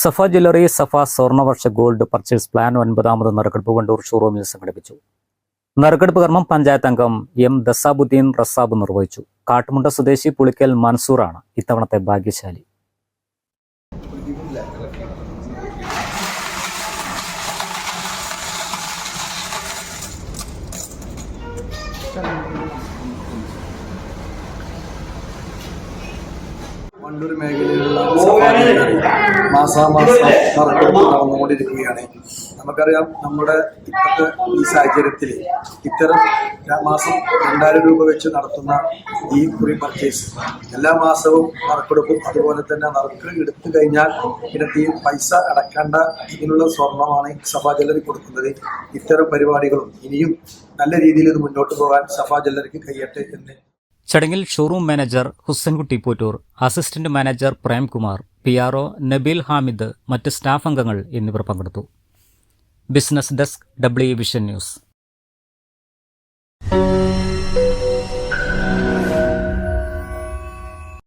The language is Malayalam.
Safa jewellery Safa Swarnavarsha gold purchase plan ഒൻപതാമത് നറുക്കെടുപ്പ് വണ്ടൂർ ഷോറൂമിൽ സംഘടിപ്പിച്ചു. നറുക്കെടുപ്പ് കർമ്മം പഞ്ചായത്ത് അംഗം എം ദസാബുദ്ദീൻ റസാബ് നിർവഹിച്ചു. കാട്ടുമുണ്ട സ്വദേശി പുളിക്കൽ മൻസൂറാണ് ഇത്തവണത്തെ ഭാഗ്യശാലി. വണ്ടൂർ മേഖലയിലുള്ള മാസാമാസം നറുക്കെടുപ്പ് നടന്നുകൊണ്ടിരിക്കുകയാണ്. നമുക്കറിയാം നമ്മുടെ ഇപ്പോഴത്തെ ഈ സാഹചര്യത്തിൽ ഇത്തരം മാസം രണ്ടായിരം രൂപ വെച്ച് നടത്തുന്ന ഈ കുറി പർച്ചേസ് എല്ലാ മാസവും നറുക്കെടുപ്പും അതുപോലെ തന്നെ നറുക്ക് എടുത്തു കഴിഞ്ഞാൽ ഈ പൈസ അടക്കേണ്ട ഇതിനുള്ള സ്വർണമാണ് സഭാ ജ്വല്ലറി കൊടുക്കുന്നത്. ഇത്തരം പരിപാടികളും ഇനിയും നല്ല രീതിയിൽ ഇത് മുന്നോട്ട് പോകാൻ സഭാ ജ്വല്ലറിക്ക് കഴിയട്ടെ എന്ന് ചടങ്ങിൽ showroom manager Hussankutty Pottoor assistant manager Premkumar P R Nabeel Hamid മറ്റ് സ്റ്റാഫ് അംഗങ്ങൾ എന്നിവർ പങ്കെടുത്തു. Business desk W Vision News.